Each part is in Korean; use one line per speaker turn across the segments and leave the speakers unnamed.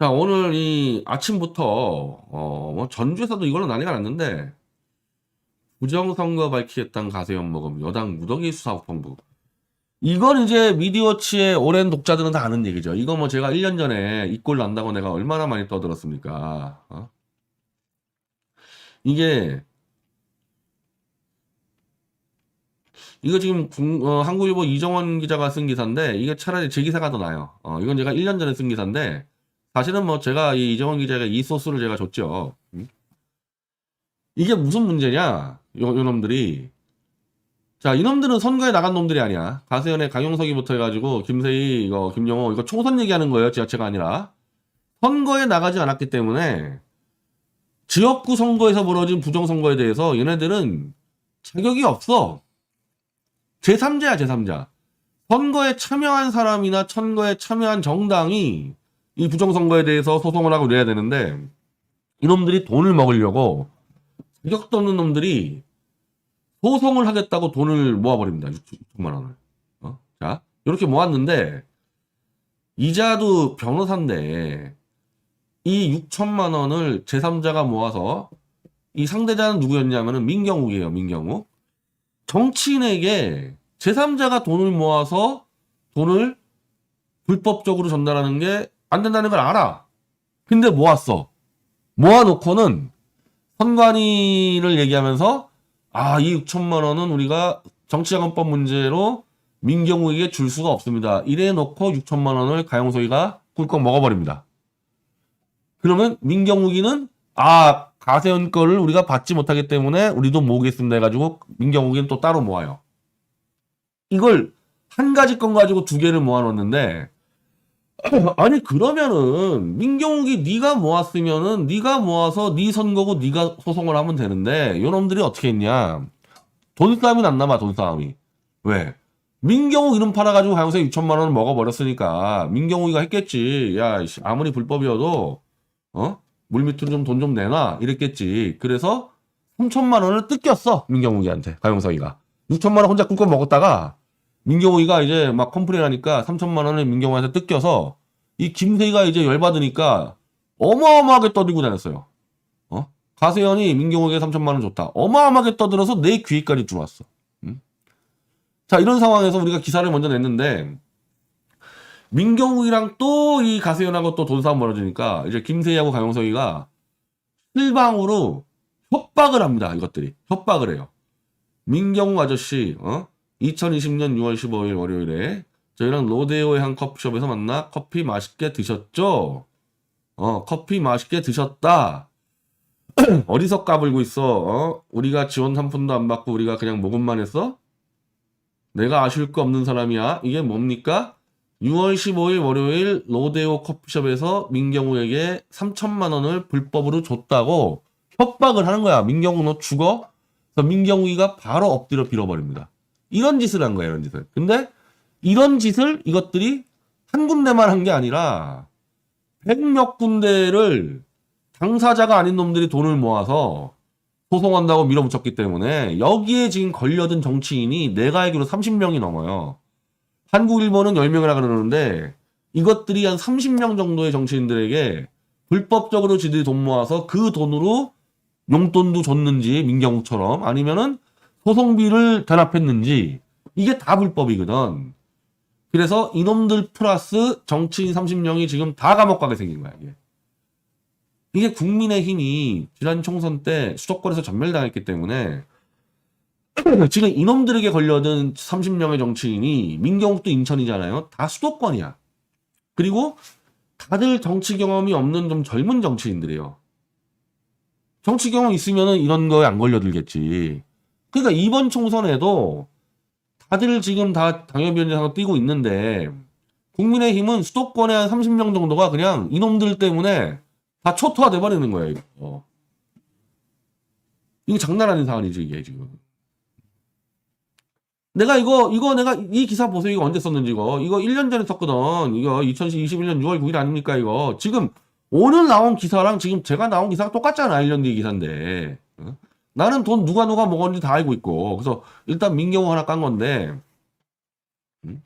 자, 오늘 이 아침부터, 어, 뭐 전주에서도 이걸로 난리가 났는데, 부정선거 밝히겠다는 가세연 먹음, 여당 무더기 수사본부. 이건 이제 미디어치의 오랜 독자들은 다 아는 얘기죠. 이거 뭐 제가 1년 전에 이 꼴 난다고 내가 얼마나 많이 떠들었습니까? 어? 이게, 이거 지금 국- 어, 한국일보 이정원 기자가 쓴 기사인데, 이게 차라리 제 기사가 더 나아요. 어, 이건 제가 1년 전에 쓴 기사인데, 사실은 뭐 제가 이 이정원 기자가 이 소스를 제가 줬죠. 음? 이게 무슨 문제냐? 요, 요 놈들이. 자, 이놈들은 선거에 나간 놈들이 아니야. 가세연의 강용석이부터 해가지고, 김세희, 이거, 김영호, 이거 총선 얘기하는 거예요. 지자체가 아니라. 선거에 나가지 않았기 때문에, 지역구 선거에서 벌어진 부정선거에 대해서 얘네들은 자격이 없어. 제3자야, 제3자. 선거에 참여한 사람이나 선거에 참여한 정당이 이 부정선거에 대해서 소송을 하고 이래야 되는데, 이놈들이 돈을 먹으려고, 자격도 없는 놈들이 소송을 하겠다고 돈을 모아버립니다. 6천만 원을. 어? 자, 이렇게 모았는데, 이자도 변호사인데, 이 6천만 원을 제3자가 모아서, 이 상대자는 누구였냐면은 민경욱이에요, 민경욱. 정치인에게 제3자가 돈을 모아서 돈을 불법적으로 전달하는 게 안 된다는 걸 알아. 근데 모았어. 모아놓고는 선관위를 얘기하면서 아, 이 6천만 원은 우리가 정치자금법 문제로 민경욱에게 줄 수가 없습니다. 이래 놓고 6천만 원을 가용소이가 꿀꺽 먹어버립니다. 그러면 민경욱이는 아, 가세현 거를 우리가 받지 못하기 때문에 우리도 모으겠습니다 해가지고 민경욱이는 또 따로 모아요. 이걸 한 가지 건 가지고 두 개를 모아놓는데 아니 그러면은 민경욱이 네가 모았으면은 네가 모아서 네 선거고 네가 소송을 하면 되는데 요놈들이 어떻게 했냐? 돈 싸움이 안 남아 돈 싸움이. 왜? 민경욱 이름 팔아가지고 가용세 6천만 원을 먹어버렸으니까 민경욱이가 했겠지. 야 씨, 아무리 불법이어도 어? 물밑으로 좀돈좀 내놔. 이랬겠지. 그래서 3천만 원을 뜯겼어 민경욱이한테 가용석이가. 6천만 원 혼자 꿀꺽 먹었다가 민경욱이가 이제 막 컴플레인 하니까 3천만 원을 민경욱한테 뜯겨서 이 김세희가 이제 열받으니까 어마어마하게 떠들고 다녔어요. 어? 가세현이 민경욱에게 3천만 원 줬다. 어마어마하게 떠들어서 내 귀까지 들어왔어. 음? 자 이런 상황에서 우리가 기사를 먼저 냈는데 민경욱이랑 또 이 가세현하고 또 돈 싸움 벌어지니까 이제 김세희하고 강용석이가 실방으로 협박을 합니다. 이것들이 협박을 해요. 민경욱 아저씨, 어? 2020년 6월 15일 월요일에 저희랑 로데오의 한 커피숍에서 만나 커피 맛있게 드셨죠? 어, 커피 맛있게 드셨다. 어디서 까불고 있어? 어? 우리가 지원 한 푼도 안 받고 우리가 그냥 모금만 했어? 내가 아쉬울 거 없는 사람이야. 이게 뭡니까? 6월 15일 월요일 로데오 커피숍에서 민경우에게 3천만 원을 불법으로 줬다고 협박을 하는 거야. 민경우 너 죽어? 그래서 민경우가 바로 엎드려 빌어버립니다. 이런 짓을 한 거예요, 이런 짓을. 근데 이런 짓을 이것들이 한 군데만 한 게 아니라 백몇 군데를 당사자가 아닌 놈들이 돈을 모아서 소송한다고 밀어붙였기 때문에 여기에 지금 걸려든 정치인이 내가 알기로 30명이 넘어요. 한국 일본은 10명이라 그러는데 이것들이 한 30명 정도의 정치인들에게 불법적으로 지들이 돈 모아서 그 돈으로 용돈도 줬는지 민경욱처럼 아니면은 소송비를 대납했는지 이게 다 불법이거든. 그래서 이놈들 플러스 정치인 30명이 지금 다 감옥 가게 생긴 거야, 이게. 이게 국민의힘이 지난 총선 때 수도권에서 전멸당했기 때문에 지금 이놈들에게 걸려든 30명의 정치인이 민경욱도 인천이잖아요. 다 수도권이야. 그리고 다들 정치 경험이 없는 좀 젊은 정치인들이에요. 정치 경험 있으면은 이런 거에 안 걸려들겠지. 그러니까 이번 총선에도 다들 지금 다 당협위원장으로 뛰고 있는데 국민의힘은 수도권의 한 30명 정도가 그냥 이놈들 때문에 다 초토화돼 버리는 거예요. 이거. 이거 장난 아닌 상황이지 이게 지금. 내가 이거 이거 내가 이 기사 보세요. 이거 언제 썼는지 이거 이거 1년 전에 썼거든. 이거 2021년 6월 9일 아닙니까 이거. 지금 오늘 나온 기사랑 지금 제가 나온 기사가 똑같잖아. 1년 뒤 기사인데. 어? 나는 돈 누가 누가 먹었는지 다 알고 있고. 그래서 일단 민경호 하나 깐 건데. 음?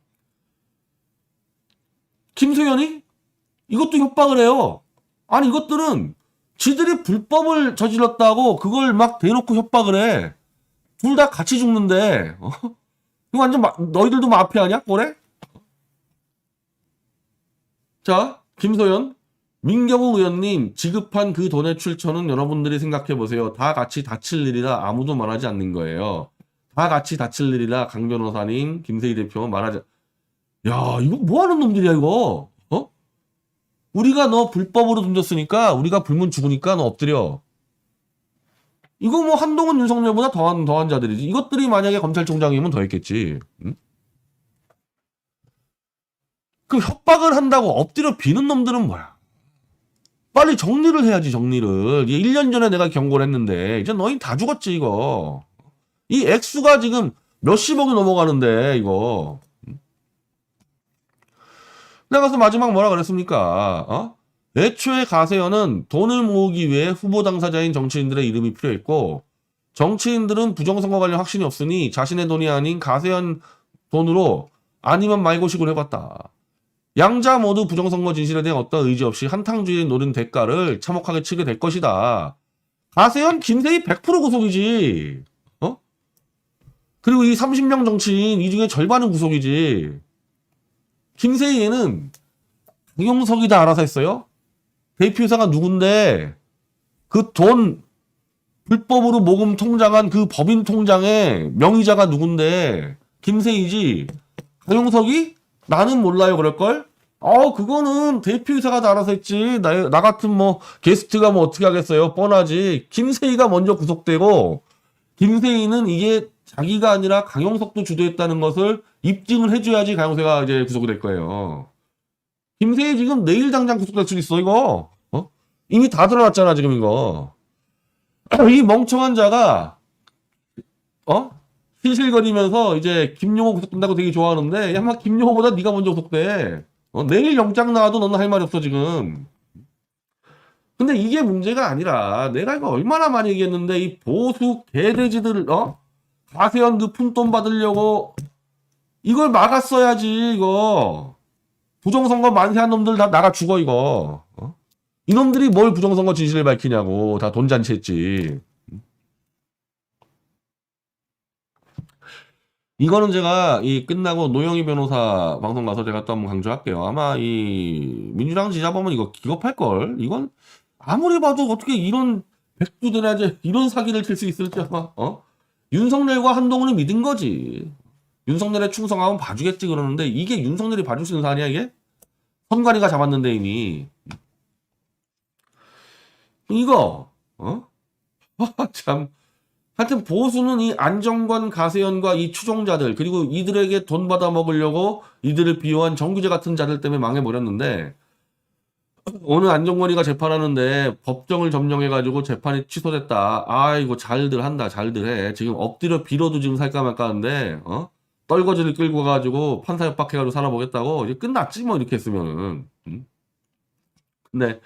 김소연이 이것도 협박을 해요. 아니 이것들은 지들이 불법을 저질렀다고 그걸 막 대놓고 협박을 해. 둘 다 같이 죽는데. 어? 이거 완전 마- 너희들도 마피아냐? 꼬래? 자, 김소연. 민경우 의원님, 지급한 그 돈의 출처는 여러분들이 생각해 보세요. 다 같이 다칠 일이라 아무도 말하지 않는 거예요. 다 같이 다칠 일이라 강 변호사님, 김세희 대표 말하지. 야, 이거 뭐 하는 놈들이야, 이거? 어? 우리가 너 불법으로 던졌으니까, 우리가 불문 죽으니까 너 엎드려. 이거 뭐 한동훈 윤석열보다 더한, 더한 자들이지. 이것들이 만약에 검찰총장이면 더 했겠지. 응? 그 협박을 한다고 엎드려 비는 놈들은 뭐야? 빨리 정리를 해야지, 정리를. 이게 1년 전에 내가 경고를 했는데, 이제 너희 다 죽었지, 이거. 이 액수가 지금 몇십억이 넘어가는데, 이거. 내가 가서 마지막 뭐라 그랬습니까? 어? 애초에 가세현은 돈을 모으기 위해 후보 당사자인 정치인들의 이름이 필요했고, 정치인들은 부정선거 관련 확신이 없으니 자신의 돈이 아닌 가세현 돈으로 아니면 말고식으로 해봤다. 양자 모두 부정선거 진실에 대한 어떤 의지 없이 한탕주의에 노린 대가를 참혹하게 치게 될 것이다. 가세현, 김세희 100% 구속이지. 어? 그리고 이 30명 정치인 이 중에 절반은 구속이지. 김세희는 강용석이 다 알아서 했어요. 대표이사가 누군데 그 돈 불법으로 모금 통장한 그 법인 통장의 명의자가 누군데 김세희지. 강용석이 나는 몰라요 그럴걸? 어 그거는 대표이사가 다 알아서 했지 나, 나 같은 뭐 게스트가 뭐 어떻게 하겠어요 뻔하지 김세희가 먼저 구속되고 김세희는 이게 자기가 아니라 강용석도 주도했다는 것을 입증을 해줘야지 강용석가 이제 구속이 될 거예요 김세희 지금 내일 당장 구속될 수 있어 이거 어? 이미 다 드러났잖아 지금 이거 이 멍청한 자가 어? 실실거리면서 이제 김용호 구속된다고 되게 좋아하는데 야마 김용호보다 네가 먼저 구속돼. 어, 내일 영장 나와도 너는 할 말이 없어 지금. 근데 이게 문제가 아니라 내가 이거 얼마나 많이 얘기했는데 이 보수 개돼지들 어 가세현 그 푼돈 받으려고 이걸 막았어야지 이거 부정선거 만세한 놈들 다 나가 죽어 이거 어? 이놈들이 뭘 부정선거 진실을 밝히냐고 다 돈 잔치했지. 이거는 제가 이 끝나고 노영희 변호사 방송 가서 제가 또 한번 강조할게요. 아마 이 민주당 지지자 보면 이거 기겁할 걸. 이건 아무리 봐도 어떻게 이런 백두대낮에 이런 사기를 칠 수 있을지 아마 어? 윤석열과 한동훈이 믿은 거지. 윤석열의 충성하면 봐주겠지 그러는데 이게 윤석열이 봐줄 수 있는 사안이야 이게? 선관위가 잡았는데 이미 이거 어? 참 하여튼 보수는 이 안정권 가세현과 이 추종자들 그리고 이들에게 돈 받아 먹으려고 이들을 비호한 정규제 같은 자들 때문에 망해버렸는데 오늘 안정권이가 재판하는데 법정을 점령해가지고 재판이 취소됐다. 아이고 잘들 한다 잘들 해. 지금 엎드려 빌어도 지금 살까 말까 하는데 어? 떨거지를 끌고 가지고 판사 협박해가지고 살아보겠다고 이제 끝났지 뭐 이렇게 했으면은 음? 근데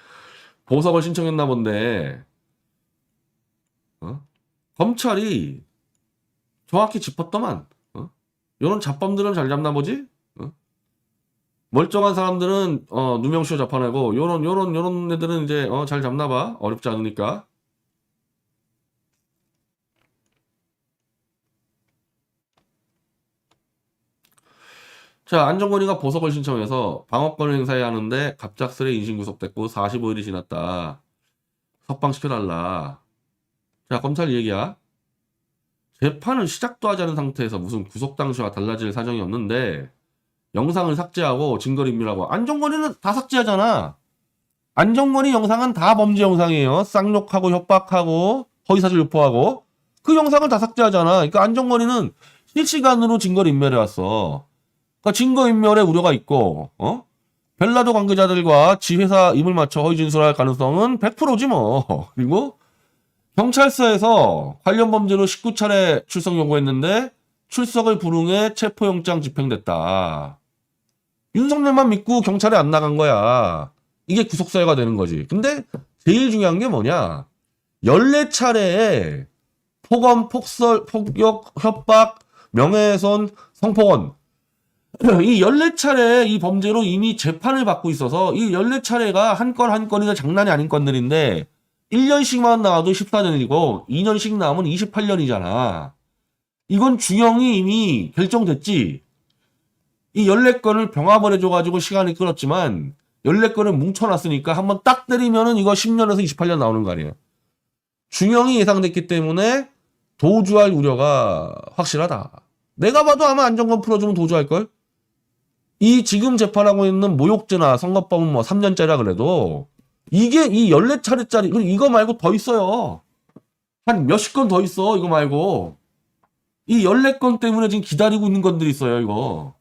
보석을 신청했나 본데 어? 검찰이 정확히 짚었더만 어? 이런 잡범들은 잘 잡나 보지? 어? 멀쩡한 사람들은 어, 누명쇼 잡아내고 요런 요런 요런 애들은 이제 어, 잘 잡나 봐 어렵지 않으니까 자 안정권이가 보석을 신청해서 방어권을 행사해야 하는데 갑작스레 인신 구속됐고 45일이 지났다 석방시켜달라 자, 검찰 얘기야. 재판을 시작도 하지 않은 상태에서 무슨 구속 당시와 달라질 사정이 없는데 영상을 삭제하고 증거인멸하고 안정권이는 다 삭제하잖아. 안정권이 영상은 다 범죄 영상이에요. 쌍욕하고 협박하고 허위사실 유포하고 그 영상을 다 삭제하잖아. 그러니까 안정권이는 실시간으로 증거를 인멸해 왔어. 그러니까 증거 인멸의 우려가 있고, 어? 벨라도 관계자들과 지 회사 입을 맞춰 허위 진술할 가능성은 100%지 뭐. 그리고 경찰서에서 관련 범죄로 19차례 출석 요구했는데 출석을 불응해 체포영장 집행됐다. 윤석열만 믿고 경찰에 안 나간 거야. 이게 구속사유가 되는 거지. 근데 제일 중요한 게 뭐냐? 14차례의 폭언, 폭설, 폭력, 협박, 명예훼손, 성폭언. 이 14차례 이 범죄로 이미 재판을 받고 있어서 이 14차례가 한 건한 건이 다 장난이 아닌 건들인데 1년씩만 나와도 14년이고 2년씩 나오면 28년이잖아. 이건 중형이 이미 결정됐지. 이 14건을 병합을 해줘가지고 시간이 끌었지만 14건을 뭉쳐놨으니까 한번 딱 때리면은 이거 10년에서 28년 나오는 거 아니에요. 중형이 예상됐기 때문에 도주할 우려가 확실하다. 내가 봐도 아마 안정권 풀어주면 도주할걸? 이 지금 재판하고 있는 모욕죄나 선거법은 뭐 3년짜리라 그래도 이게 이 14차례짜리 그리고 이거 말고 더 있어요. 한 몇십 건 더 있어 이거 말고. 이 14건 때문에 지금 기다리고 있는 건들이 있어요 이거.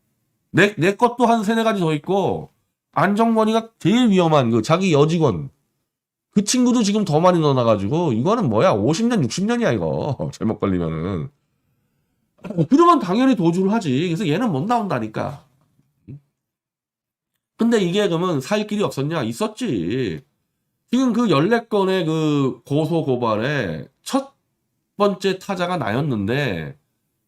내, 내 것도 한 세네 가지 더 있고 안정권이가 제일 위험한 그 자기 여직원. 그 친구도 지금 더 많이 넣어놔가지고 이거는 뭐야 50년 60년이야 이거. 잘못 걸리면은. 그러면 당연히 도주를 하지. 그래서 얘는 못 나온다니까. 근데 이게 그러면 살 길이 없었냐? 있었지. 지금 그 14건의 그 고소 고발에 첫 번째 타자가 나였는데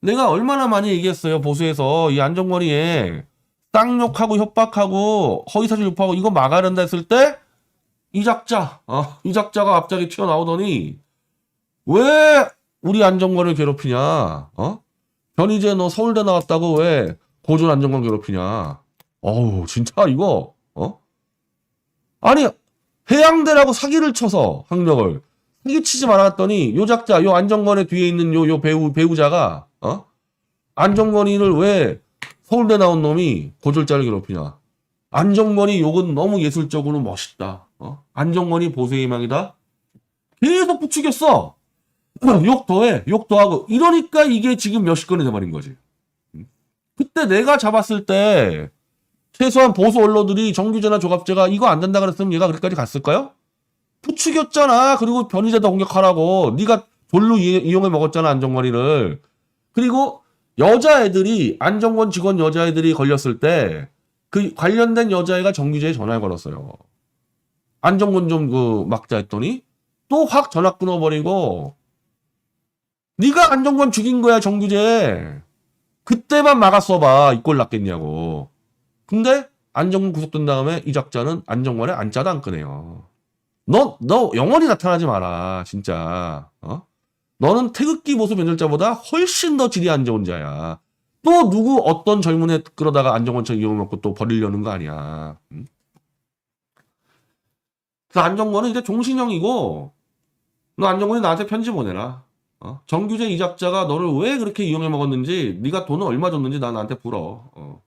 내가 얼마나 많이 얘기했어요. 보수에서 이 안정권이에 쌍욕하고 협박하고 허위사실 유포하고 이거 막아야 된다 했을 때 이 작자, 어, 이 작자가 갑자기 튀어나오더니 왜 우리 안정권을 괴롭히냐? 어? 변희재 너 서울대 나왔다고 왜 고전 안정권 괴롭히냐? 어우, 진짜 이거, 어? 아니, 해양대라고 사기를 쳐서 학력을 사기치지 말았더니 요 작자, 요 안정권의 뒤에 있는 요, 요 배우, 배우자가, 어? 안정권이를 왜 서울대 나온 놈이 고졸자를 괴롭히냐? 안정권이 욕은 너무 예술적으로 멋있다. 어? 안정권이 보수의 희망이다. 계속 부추겼어. 욕 더해, 욕 더하고. 이러니까 이게 지금 몇십 건이 돼버린 거지. 음? 그때 내가 잡았을 때 최소한 보수 언론들이 정규제나 조갑제가 이거 안 된다 그랬으면 얘가 그렇게까지 갔을까요? 부추겼잖아. 그리고 변희재도 공격하라고. 네가 돌로 이- 이용해 먹었잖아 안정권이를. 그리고 여자애들이 안정권 직원 여자애들이 걸렸을 때 그 관련된 여자애가 정규제에 전화를 걸었어요. 안정권 좀 그 막자 했더니 또 확 전화 끊어버리고 네가 안정권 죽인 거야 정규제. 그때만 막았어봐 이 꼴 났겠냐고. 근데 안정권 구속된 다음에 이 작자는 안정권에 안짜도 안 끄네요. 너, 너 영원히 나타나지 마라, 진짜. 어? 너는 태극기 보수 변절자보다 훨씬 더 질이 안 좋은 자야. 또 누구 어떤 젊은 애 끌어다가 안정권처럼 이용해놓고 또 버리려는 거 아니야. 응? 그래서 안정권은 이제 종신형이고, 너 안정권이 나한테 편지 보내라. 어? 정규제 이작자가 너를 왜 그렇게 이용해 먹었는지, 네가 돈을 얼마 줬는지 나 나한테 불어. 어.